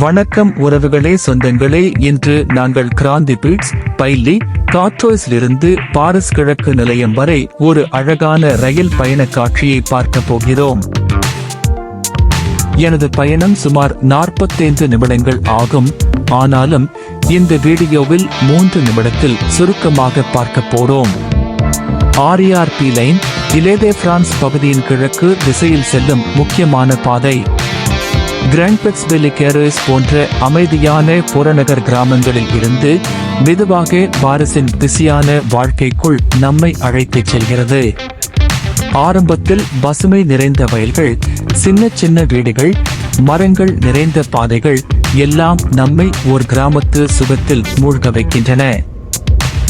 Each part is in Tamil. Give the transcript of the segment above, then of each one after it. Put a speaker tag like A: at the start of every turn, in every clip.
A: வணக்கம் உறவுகளே சொந்தங்களே இன்று நாங்கள் கிராந்தி பீட்ஸ் பைலி காட்ரோஸிலிருந்து பாரிஸ் கிழக்கு நிலையம் வரை ஒரு அழகான ரயில் பயண காட்சியை பார்க்க போகிறோம். எனது பயணம் சுமார் 45 நிமிடங்கள் ஆகும். ஆனாலும் இந்த வீடியோவில் மூன்று நிமிடத்தில் சுருக்கமாக பார்க்க போறோம். ஆர்இஆர்பி லைன் இலேதே பிரான்ஸ் பகுதியின் கிழக்கு திசையில் செல்லும் முக்கியமான பாதை. கிராண்ட்பெக்ஸ் கேரோஸ் போன்ற அமைதியான புறநகர் கிராமங்களில் இருந்து மெதுவாக பாரிஸின் பிஸியான வாழ்க்கைக்குள் நம்மை அழைத்துச் செல்கிறது. ஆரம்பத்தில் பசுமை நிறைந்த வயல்கள் சின்ன சின்ன வீடுகள் மரங்கள் நிறைந்த பாதைகள் எல்லாம் நம்மை ஒரு கிராமத்து சுகத்தில் மூழ்க வைக்கின்றன.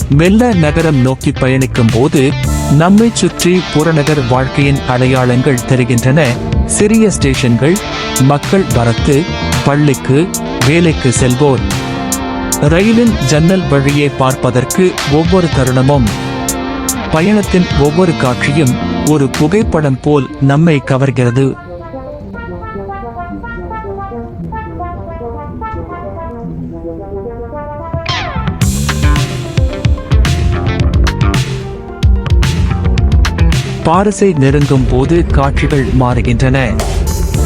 A: மெல்ல நகரம் நோக்கி பயணிக்கும் போது நம்மை சுற்றி புறநகர் வாழ்க்கையின் அடையாளங்கள் தெரிகின்றன. சிறிய ஸ்டேஷன்கள் மக்கள் வரத்து பள்ளிக்கு வேலைக்கு செல்வோர். ரயிலின் ஜன்னல் வழியை பார்ப்பதற்கு ஒவ்வொரு தருணமும் பயணத்தின் ஒவ்வொரு காட்சியும் ஒரு புகைப்படம் போல் நம்மை கவர்கிறது. பாரசை நெருங்கும் போது காட்சிகள் மாறுகின்றன.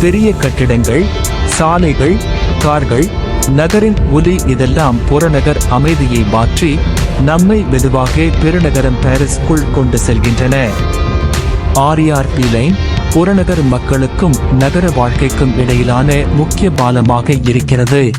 A: பெரிய கட்டிடங்கள் சாலைகள் கார்கள் நகரின் ஒலி இதெல்லாம் புறநகர் அமைதியை மாற்றி நம்மை மெதுவாக பெருநகரம் பாரிஸ்குள் கொண்டு செல்கின்றன. ஆர்இஆர்பி லைன் புறநகர் மக்களுக்கும் நகர வாழ்க்கைக்கும் இடையிலான முக்கிய பாலமாக இருக்கிறது.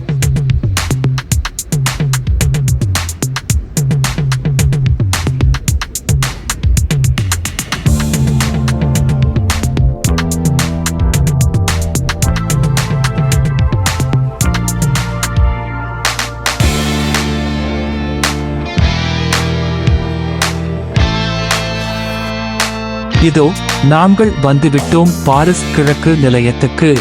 A: இதோ நாங்கள் வந்துவிட்டோம் பாரிஸ் கிழக்கு நிலையத்துக்கு.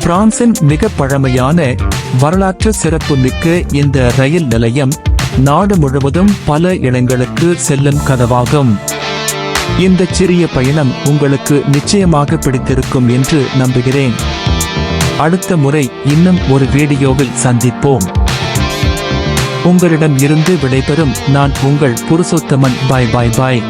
A: பிரான்சின் மிக பழமையான வரலாற்று சிறப்புமிக்க இந்த ரயில் நிலையம் நாடு முழுவதும் பல இடங்களுக்கு செல்லும் கதவாகும். இந்த சிறிய பயணம் உங்களுக்கு நிச்சயமாக பிடித்திருக்கும் என்று நம்புகிறேன். அடுத்த முறை இன்னும் ஒரு வீடியோவில் சந்திப்போம். உங்களிடம் இருந்து விடைபெறும் நான் உங்கள் புருஷோத்தமன். பாய் பாய் பாய்